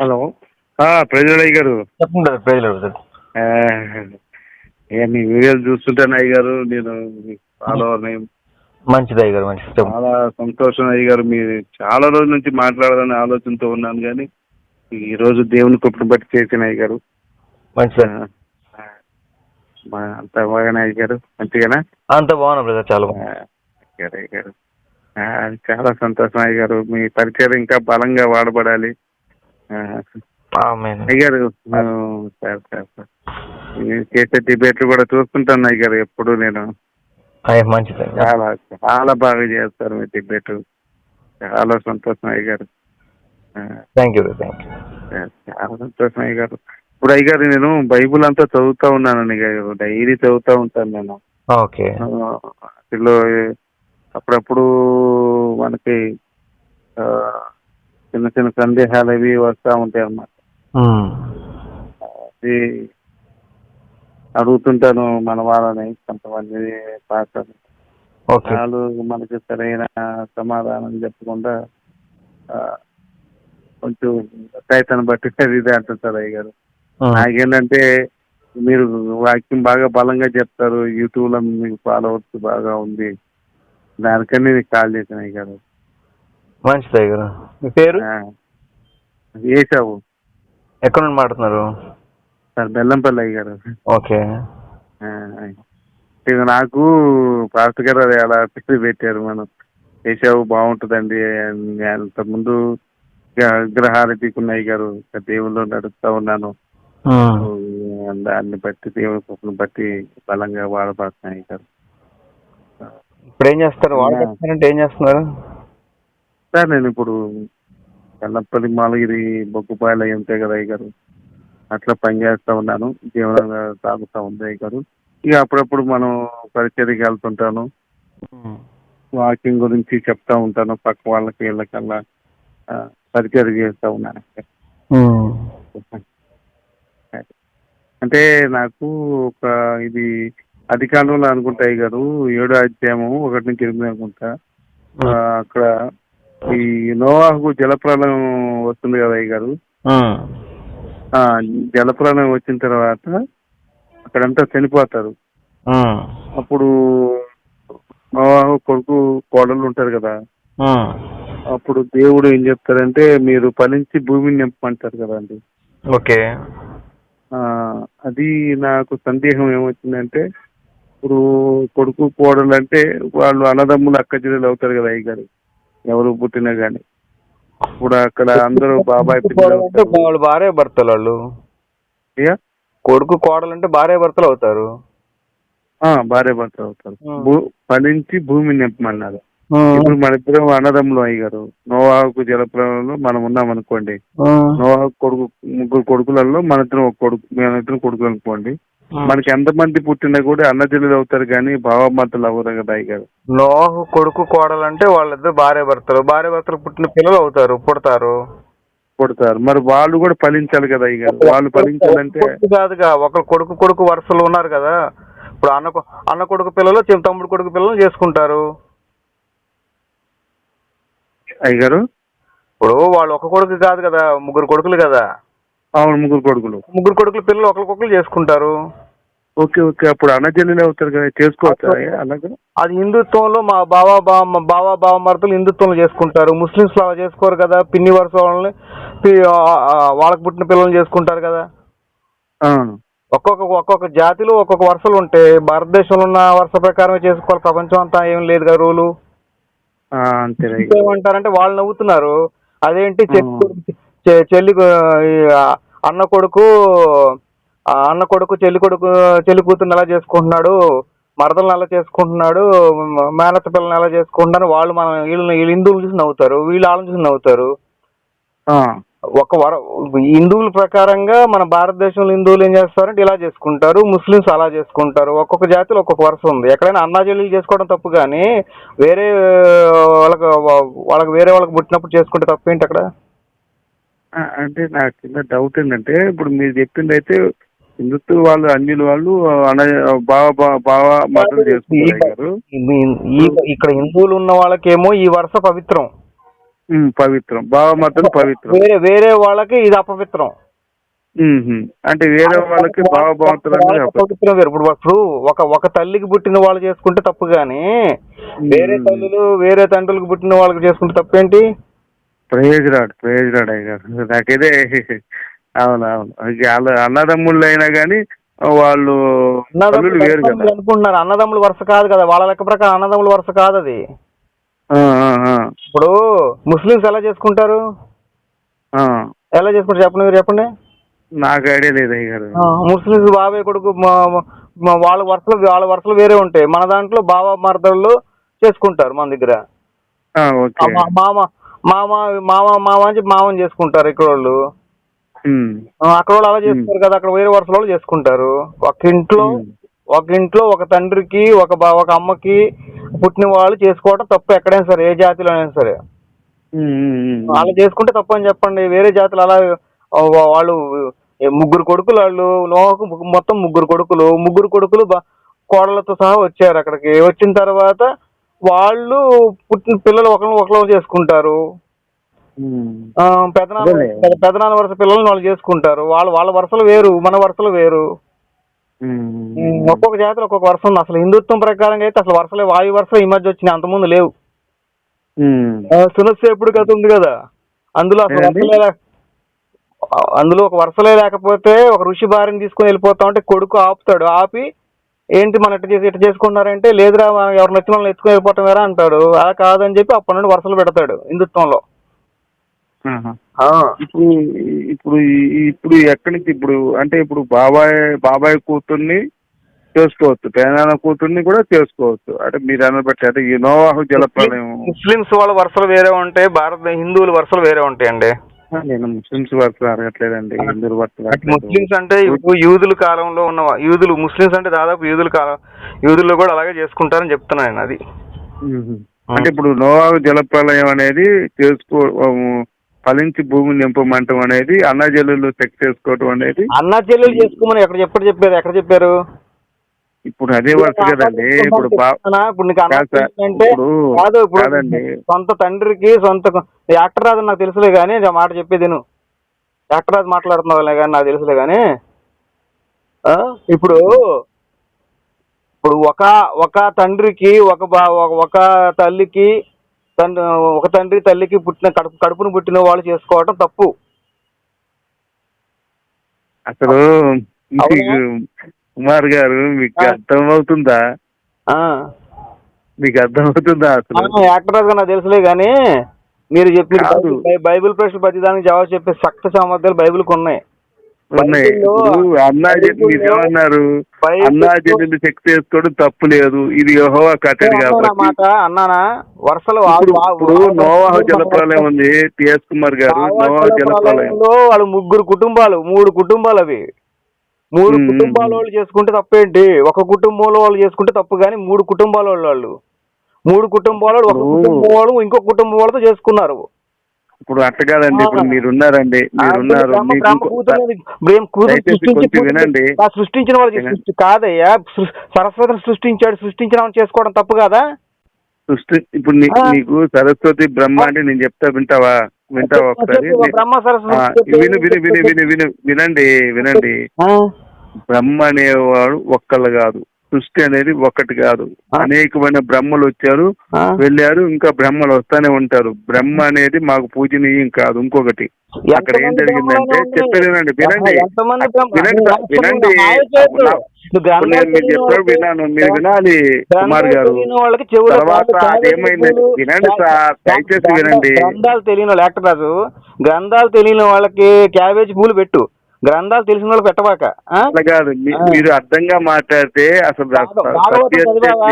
Hello. ప్రజలయ్య గారు. చెప్పండి మీ వీడియోలు చూస్తుంటాను అయ్య గారు నేను ఫాలోవర్ని మంచిది అయ్య గారు మంచిది. చాలా సంతోషం అయ్య గారు. మీరు చాలా రోజుల నుంచి మాట్లాడాలని ఆలోచనతో ఉన్నాను కానీ ఈ రోజు దేవుని కృపను బట్టి చేసిన అయ్య గారు. మంచిది అంత బాగానే అయ్య గారు. మంచిగానా? అంత బాగున్నా బ్రదర్ చాలా అయ్య గారు, చాలా సంతోషం అయ్య గారు. మీ పరిచయం ఇంకా బలంగా వాడబడాలి. అయ్యారు సార్ సార్ సార్. మీరు చేసే డిబేట్లు కూడా చూస్తుంటాను అయ్యారు ఎప్పుడు నేను. మంచిది. చాలా చాలా బాగా చేస్తారు మీ డిబేట్ చాలా సంతోషం అయ్యారు థ్యాంక్ యూ థ్యాంక్ యూ చాలా సంతోషం అయ్యారు ఇప్పుడు అయ్యారు నేను బైబుల్ అంతా చదువుతా ఉన్నాను అయ్యారు డైలీ చదువుతా ఉంటాను నేను. ఓకే. అప్పుడప్పుడు మనకి చిన్న చిన్న సందేహాలు అవి వస్తూ ఉంటాయి అన్నమాట. అది అడుగుతుంటాను మన వాళ్ళని కొంతమంది పాస్టర్లు ఓకే. వాళ్ళు మనకి సరైన సమాధానం చెప్పకుండా కొంచెం రైతను బట్టి ఇది అంటుంటారు అయ్య గారు. నాకేంటంటే మీరు వాక్యం బాగా బలంగా చెప్తారు యూట్యూబ్లో మీకు ఫాలోవర్స్ బాగా ఉంది. దానికని నీకు కాల్ చేశాను అయ్య గారు. మంచిది గారు మీ పేరు? ఏసావు ఎక్కడ నుండి మాట్లాడుతున్నారు? సార్ బెల్లంపల్లి అయ్య గారు. ఓకే. నాకు పాస్టర్ గారు అది అలా పిక్చర్ పెట్టారు మనం. చేసావు బాగుంటుందండి అంతకుముందు విగ్రహాలు ఉన్నాయి గారు దేవుళ్ళు నడుస్తూ ఉన్నాను. దాన్ని బట్టి దేవుని కృపను బట్టి బలంగా వాడబడుతున్నాయి గారు ఇప్పుడు ఏం చేస్తారు? వాళ్ళు చేస్తున్నారంటే ఏం చేస్తున్నారు? సార్ నేను ఇప్పుడు కల్లపల్లి మాలగిరి బొగ్గుపాయలు ఉంటాయి కదా గారు అట్లా పనిచేస్తా ఉన్నాను. జీవనంగా సాగుతూ ఉంది అయ్య గారు ఇక అప్పుడప్పుడు మనం పరిచర్యకి వెళ్తుంటాను. వాకింగ్ గురించి చెప్తా ఉంటాను. పక్క వాళ్ళకి వీళ్ళకల్లా పరిచయం చేస్తూ ఉన్నాను. అంటే నాకు ఒక ఇది అధికారంలో అనుకుంటాయి గారు ఏడో అధ్యాయము ఒకటి నుంచి ఎనిమిది అనుకుంటా. అక్కడ ఈ నోవాహుకు జలప్రలయం వస్తుంది కదా అయ్య గారు జలప్రలయం వచ్చిన తర్వాత అక్కడంతా చనిపోతారు. అప్పుడు నోవాహు కొడుకు కోడలు ఉంటారు కదా. అప్పుడు దేవుడు ఏం చెప్తారంటే మీరు ఫలించి భూమిని నింపమంటారు కదండి ఓకే. ఆ, అది నాకు సందేహం ఏమొచ్చిందంటే ఇప్పుడు కొడుకు కోడలు అంటే వాళ్ళు అన్నదమ్ములు అక్క చెల్లెలు అవుతారు కదా అయ్య గారు ఎవరు పుట్టినా కానీ ఇప్పుడు అక్కడ అందరూ బాబాయ్. వాళ్ళు భార్య భర్తలు వాళ్ళు? కొడుకు కోడలు అంటే భార్య భర్తలు అవుతారు. ఆ, భార్య భర్త అవుతారు. ఫలించి భూమిని నింపమన్నారు. ఇప్పుడు మన ఇద్దరం అన్నదమ్ములు అయ్య గారు నోవాహుకు జలప్రలంలో మనం ఉన్నాం అనుకోండి. నోవాహు కొడుకు ముగ్గురు కొడుకులలో మన ఇద్దరం ఒక కొడుకు మన ఇద్దరం కొడుకులు అనుకోండి. మనకి ఎంతమంది పుట్టినా కూడా అన్న చెల్లెలు అవుతారు కానీ భావమతలు అవ్వరు కదా అయ్య గారు నోహు కొడుకు కోడలు అంటే వాళ్ళిద్దరు భార్య భర్తలు. భార్య భర్తలు పుట్టిన పిల్లలు అవుతారు పుడతారు. పుడతారు. మరి వాళ్ళు కూడా ఫలించాలి కదా అయ్య గారు వాళ్ళు ఫలించాలంటే కాదుగా ఒక కొడుకు కొడుకు వరుసలు ఉన్నారు కదా. ఇప్పుడు అన్న అన్న కొడుకు పిల్లలు చిన్న తమ్ముడు కొడుకు పిల్లలు చేసుకుంటారు. అయ్య గారు ఇప్పుడు వాళ్ళు ఒక కొడుకు కాదు కదా ముగ్గురు కొడుకులు కదా. అవును ముగ్గురు కొడుకులు. ముగ్గురు కొడుకుల పిల్లలు ఒకరికొకరు చేసుకుంటారు. Okay okay. అప్పుడు అన్న చెల్లెలు అవుతారు కదా చేసుకోవచ్చా? అలాగే అది హిందుత్వంలో మా బావా బావ బావా బావ మరదలు హిందుత్వంలో చేసుకుంటారు. ముస్లిమ్స్ అలా చేసుకోరు కదా పిన్ని వరుస వాళ్ళని వాళ్ళకి పుట్టిన పిల్లల్ని చేసుకుంటారు కదా. ఒక్కొక్క ఒక్కొక్క జాతిలో ఒక్కొక్క వరుసలు ఉంటాయి. భారతదేశంలో ఉన్న వరుస ప్రకారమే చేసుకోవాలి. ప్రపంచం అంతా ఏం లేదు కదా రూలు? ఏమంటారంటే వాళ్ళు నవ్వుతున్నారు. అదేంటి చెల్లి కొడుకు- చె- చెల్లి అన్న కొడుకు అన్న కొడుకు చెల్లి కొడుకు చెల్లి కూతుర్ని ఎలా చేసుకుంటున్నాడు మరదలను ఎలా చేసుకుంటున్నాడు మేనత్త పిల్లల్ని ఎలా చేసుకుంటున్నారు వాళ్ళు మనం వీళ్ళు వీళ్ళు హిందువులు చూసి నవ్వుతారు వీళ్ళు వాళ్ళని చూసి నవ్వుతారు. ఒక వర హిందువుల ప్రకారంగా మన భారతదేశంలో హిందువులు ఏం చేస్తారంటే ఇలా చేసుకుంటారు ముస్లిమ్స్ అలా చేసుకుంటారు. ఒక్కొక్క జాతిలో ఒక్కొక్క వరుస ఉంది. ఎక్కడైనా అన్నా చెల్లెలు చేసుకోవడం తప్పు కానీ వేరే వాళ్ళకి వాళ్ళకి వేరే వాళ్ళకి పుట్టినప్పుడు చేసుకుంటే తప్పు ఏంటి అక్కడ? అంటే నాకు చిన్న డౌట్ ఏంటంటే ఇప్పుడు మీరు చెప్పింది అయితే హిందుత్వ వాళ్ళు అన్యుల వాళ్ళు అన్న బావ బావ బావ చేసుకుంటారు ఇక్కడ హిందువులు ఉన్న వాళ్ళకేమో ఈ వరుస పవిత్రం. పవిత్రం. భావమర్దలు పవిత్రం. వేరే వేరే వాళ్ళకి ఇది అపవిత్రం. అంటే వేరే వాళ్ళకి. అపవిత్రం. వేరు. ఇప్పుడు ఇప్పుడు ఒక ఒక తల్లికి పుట్టిన వాళ్ళు చేసుకుంటే తప్పు కానీ వేరే తల్లులు వేరే తండ్రులకు పుట్టిన వాళ్ళకి చేసుకుంటే తప్పేంటి? ప్రేజ్ రాడు ప్రేజ్ రాడు అయ్య గారు. నాకేదే అవును అవును. వాళ్ళ అన్నదమ్ముళ్ళు అయినా కానీ వాళ్ళు వేరు కదా. అనుకుంటున్నారు. అన్నదమ్ములు వరుస కాదు కదా. వాళ్ళ లెక్క ప్రకారం అన్నదమ్ములు వరుస కాదు అది. ఇప్పుడు ముస్లిమ్స్ ఎలా చేసుకుంటారు? ఆ. ఎలా చేసుకుంటారు? చెప్పండి మీరు చెప్పండి. నాకు ఐడియా లేదు అయ్య గారు. ఆ, ముస్లిమ్స్ బాబాయ్ కొడుకు వాళ్ళ వరుసలు వాళ్ళ వరుసలు వేరే ఉంటాయి. మన దాంట్లో బావ మరదళ్ళు చేసుకుంటారు మన దగ్గర. మామ మామ మామ మామ అని చెప్పి మామని చేసుకుంటారు ఇక్కడ వాళ్ళు. అక్కడ వాళ్ళు అలా చేస్తారు కదా అక్కడ వేరే వరుసల వాళ్ళు చేసుకుంటారు. ఒక ఇంట్లో. ఒక ఇంట్లో ఒక తండ్రికి ఒక ఒక అమ్మకి పుట్టిన వాళ్ళు చేసుకోవడం తప్పు ఎక్కడైనా సరే ఏ జాతిలో అయినా సరే. అలా చేసుకుంటే తప్పు అని చెప్పండి. వేరే జాతులు అలా వాళ్ళు ముగ్గురు కొడుకులు వాళ్ళు నోహకు మొత్తం ముగ్గురు కొడుకులు ముగ్గురు కొడుకులు కోడలతో సహా వచ్చారు అక్కడికి. వచ్చిన తర్వాత వాళ్ళు పుట్టిన పిల్లలు ఒకరిని ఒకరు చేసుకుంటారు. ఆ, పెదనాన్న పెదనాన్న వరుస పిల్లల్ని వాళ్ళు చేసుకుంటారు. వాళ్ళు వాళ్ళ వరుసలు వేరు మన వరుసలు వేరు. ఉమ్. ఒక్కొక్క జాతిలో ఒక్కొక్క వరుస ఉంది. అసలు హిందుత్వం ప్రకారంగా అయితే అసలు వరుసలే వాయు వరుస ఈ మధ్య వచ్చినాయి. అంతకుముందు లేవు. ఉమ్. సునస్సేపుడు కథ ఉంది కదా. అందులో అసలు? వరుసలే అందులో ఒక వరుసలే లేకపోతే ఒక ఋషి భార్యని తీసుకుని వెళ్ళిపోతా ఉంటే కొడుకు ఆపుతాడు. ఆపి ఏంటి మన ఇట్ట చేసి ఇట్ట చేసుకున్నారంటే లేదురా మనం ఎవరిని వచ్చి మనల్ని ఎత్తుకుని వెళ్ళిపోవటం వేరా అంటాడు. అలా కాదని చెప్పి అప్పటి నుండి వరుసలు పెడతాడు హిందుత్వంలో. ఇప్పుడు ఇప్పుడు ఇప్పుడు ఎక్కడి నుంచి ఇప్పుడు అంటే ఇప్పుడు బాబాయ్ బాబాయ్ కూతుర్ని చేసుకోవచ్చు. పేనాన్న కూతుర్ని కూడా చేసుకోవచ్చు. అంటే మీరు అన్న బట్టి అంటే ఈ నోవాహు జలప్రలయం ముస్లిమ్స్ వాళ్ళ వరుసలు వేరే ఉంటాయి భారత హిందువుల వరుసలు వేరే ఉంటాయండి. నేను ముస్లిమ్స్ వరకు అడగట్లేదండి హిందువుల వరకు. ముస్లిమ్స్ అంటే ఇప్పుడు యూదుల కాలంలో ఉన్న యూదులు ముస్లిమ్స్ అంటే దాదాపు యూదుల కాలం యూదుల్లో కూడా అలాగే చేసుకుంటారని చెప్తున్నాను నేను అది. అంటే ఇప్పుడు నోవాహు జలప్రలయం అనేది చేసుకో ఫలించి భూమిని నింపమంటం అనేది అన్నజల్లులు సెక్స్ చేసుకోవటం అనేది అన్న చెల్లెలు చేసుకోమని ఎక్కడ చెప్పారు చెప్పారు? ఎక్కడ చెప్పారు? ఇప్పుడు అదే వరుస కదండి. ఇప్పుడు కాదు. సొంత తండ్రికి సొంత యాక్టర్ రాదు నాకు తెలుసులే కానీ ఆ మాట చెప్పేది నువ్వు యాక్టర్ రాదు మాట్లాడుతున్నావులే కానీ నాకు తెలుసులే కానీ. ఆ? ఇప్పుడు ఇప్పుడు ఒక ఒక తండ్రికి ఒక ఒక- ఒక తల్లికి తండ్రి ఒక తండ్రి తల్లికి పుట్టిన కడుపు కడుపును పుట్టిన వాళ్ళు చేసుకోవటం తప్పు. అసలు కుమార్ గారు మీకు. అర్థం అవుతుందా ఆ. మీకు అర్థం అవుతుందా అసలు యాక్టర్ నాకు తెలుసులే కానీ మీరు చెప్పి కాదు. బైబిల్ ప్రశ్న ప్రతిదానికి జవాబు చెప్పే శక్తి సామర్థ్యాలు బైబిల్కి ఉన్నాయి. ఉన్నాయి. అన్నా మీరు ఏమన్నారు? అన్నా చెల్లెలు సెక్స్ చేసుకోవడం తప్పు లేదు. ఇది యెహోవా కట్టడి కాబట్టి. మాట అన్నానా? వరుసలు ఇప్పుడు నోవాహు జలప్రలయం ఉంది. టిఎస్ కుమార్ గారు నోవాహు జలప్రలయం. వాళ్ళు ముగ్గురు కుటుంబాలు మూడు కుటుంబాలు అవి. మూడు. కుటుంబాల వాళ్ళు చేసుకుంటే తప్పేంటి ఒక కుటుంబంలో వాళ్ళు చేసుకుంటే తప్పు కానీ మూడు కుటుంబాల వాళ్ళు వాళ్ళు మూడు కుటుంబాల వాళ్ళు ఒక. కుటుంబం వాళ్ళు ఇంకో కుటుంబం వాళ్ళతో చేసుకున్నారు ఇప్పుడు అట్ట కాదండి ఇప్పుడు. మీరున్నారండి మీరున్నారు వినండి. సృష్టించిన వాళ్ళు కాదయ్యా సరస్వతిని సృష్టించాడు సృష్టించిన వాడిని చేసుకోవడం తప్పు కాదా సృష్టి ఇప్పుడు. నీకు సరస్వతి బ్రహ్మ అంటే నేను చెప్తా వింటావా వింటావా ఒకసారి. బ్రహ్మ సరస్వతి. విను విను విను విను విను వినండి వినండి. బ్రహ్మ అనేవాడు ఒక్కళ్ళు కాదు. సృష్టి అనేది ఒక్కటి కాదు. అనేకమైన బ్రహ్మలు వచ్చారు. వెళ్ళారు ఇంకా బ్రహ్మలు వస్తానే ఉంటారు. బ్రహ్మ అనేది మాకు పూజనీయం కాదు ఇంకొకటి. అక్కడ ఏం జరిగిందంటే? చెప్పేది వినండి. వినండి వినండి. నేను మీరు చెప్పారు విన్నాను మీరు వినాలి కుమార్ గారు. తర్వాత అదేమైందండి వినండి సార్ దయచేసి వినండి. గ్రంథాలు తెలియని వాళ్ళు యాక్టర్ రాజు గ్రంథాలు తెలియని వాళ్ళకి క్యాబేజ్ పూలు పెట్టు. గ్రంథాలు తెలిసిన వాళ్ళకి పెట్టబాక కాదు. మీరు అర్థంగా మాట్లాడితే అసలు?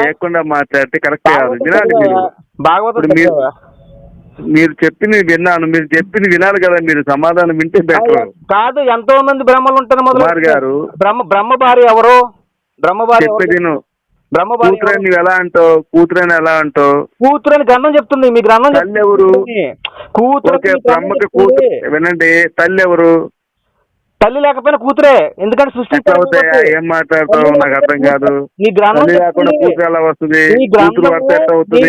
లేకుండా మాట్లాడితే కరెక్ట్ కాదు. భాగవతం మీరు. చెప్పింది విన్నాను. మీరు చెప్పింది వినాలి కదా మీరు. సమాధానం వింటే బెటర్ కాదు ఎంతో మంది బ్రహ్మలు ఉంటారు మొదలు గారు బ్రహ్మ బ్రహ్మ భార్య ఎవరు? బ్రహ్మ భార్య? చెప్పేది నువ్వు బ్రహ్మ భార్య కూతురని? నువ్వు ఎలా అంటావు? కూతురని ఎలా అంటావు? కూతురు అని గంధం చెప్తుంది. మీ గ్రంథం తల్లి ఎవరు? కూతురు బ్రహ్మకి కూతురు వినండి. తల్లి ఎవరు తల్లి లేకపోయినా కూతురే ఎందుకంటే కాబట్టి. ఏం మాట్లాడతావు నాకు అర్థం కాదు నీ చెప్తుంది. కూతురు ఎలా వస్తుంది కూతురు ఎట్లా అవుతుంది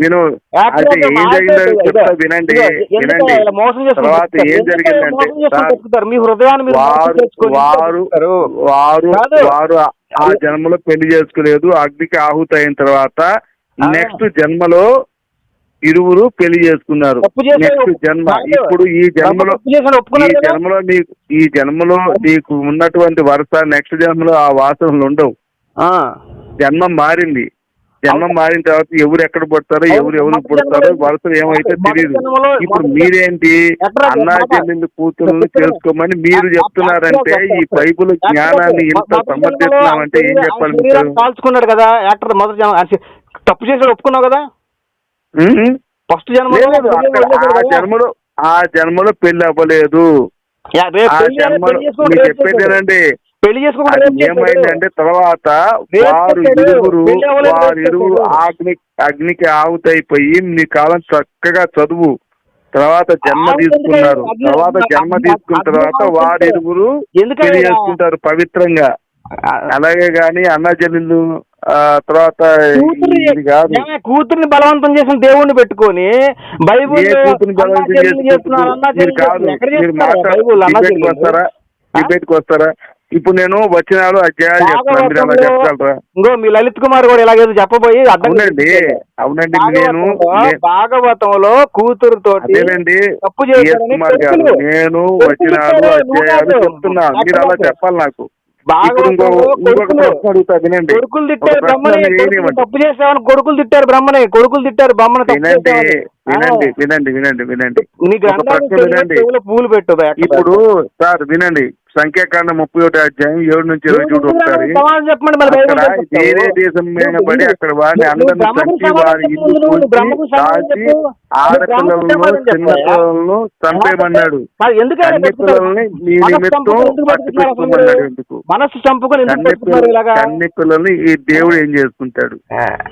విను అయితే ఏం జరిగిందో చెప్తా వినండి వినండి తర్వాత? ఏం జరిగిందంటే? మీ హృదయాన్ని వారు వారు. వారు ఆ- జన్మలో పెళ్ళి చేసుకోలేదు అగ్నికి ఆహుతి అయిన తర్వాత. నెక్స్ట్ జన్మలో ఇరువురు పెళ్ళి చేసుకున్నారు. నెక్స్ట్ జన్మ. ఇప్పుడు ఈ జన్మలో ఈ? జన్మలో నీకు ఈ జన్మలో నీకు ఉన్నటువంటి వరుస నెక్స్ట్ జన్మలో ఆ వాసనలు ఉండవు ఆ. జన్మం మారింది జన్మం మారిన తర్వాత ఎవరు ఎక్కడ పుడతారో ఎవరు ఎవరు పుడతారో వరుసలు ఏమైతే తెలియదు ఇప్పుడు మీరేంటి అన్నా కూతుర్లు చెప్తున్నా. చేసుకోమని మీరు చెప్తున్నారంటే ఈ బైబిల్ జ్ఞానాన్ని ఇంత జన్మలో సమర్థిస్తున్నామంటే ఏం చెప్పాలి కాల్చుకున్నాడు కదా యాక్టర్ మొదటి తప్పు చేసాడు ఒప్పుకున్నావు కదా? ఫస్ట్ జన్మ జన్మలో ఆ జన్మలో పెళ్ళి అవ్వలేదు. ఆ జన్మలో మీకు చెప్పేది ఏంటండి పెళ్ళి చేసుకోకుండా రేపు చేశాడు. ఏమైందంటే తర్వాత వారు. ఇరువురు పెళ్ళి వారు ఇరువురు. అగ్ని అగ్నికి ఆహుతైపోయి నీ కాలం చక్కగా చదువు. తర్వాత జన్మ తీసుకున్నారు. తర్వాత జన్మ తీసుకున్న తర్వాత వారి? ఇరువురు పెళ్ళి చేసుకుంటారు పవిత్రంగా. అలాగే గాని అన్న ఆ, తర్వాత కూతుర్ని బలవంతం చేసిన దేవుణ్ణి పెట్టుకొని బైబుల్ డిబేట్కి? వస్తారా? ఇప్పుడు నేను అధ్యాయాలు చెప్తాను భాగవతంలో- చెప్పగలరా? ఇంకో మీ లలిత్ కుమార్ కూడా ఇలాగేదో చెప్పబోయి అవునండి. అవునండి. నేను భాగవతంలో- అదేనండి తప్పు కొడుకులు. నేను నువ్వు అధ్యాయాలు కాదు. చెప్తున్నా. మీరు అలా చెప్పాలి నాకు. కొడుకులు తిట్టారు బ్రహ్మని. తప్పు చేసావని కొడుకులు తిట్టారు బ్రహ్మని. కొడుకులు తిట్టారు బ్రహ్మని తప్పు వినండి. వినండి. వినండి వినండి వినండి. పూలు పెట్టు ఇప్పుడు సార్ వినండి. సంఖ్యాకాండ ముప్పై ఒకటి అధ్యాయం ఏడు నుంచి ఇరవై చూడు ఒకసారి. వేరే దేశం మీద పడి అక్కడ వారిని అందరిని చంపి వారి ఇల్లు. నువ్వు ఆడపిల్లలను చిన్న. పిల్లలను కన్నె పెట్టుకుంటారు? పిల్లల్ని మీ మనసు నిమిత్తం చంపుకొని ఎందుకు చంపుకొని కన్నె పిల్లల్ని ఈ దేవుడు ఏం చేసుకుంటాడు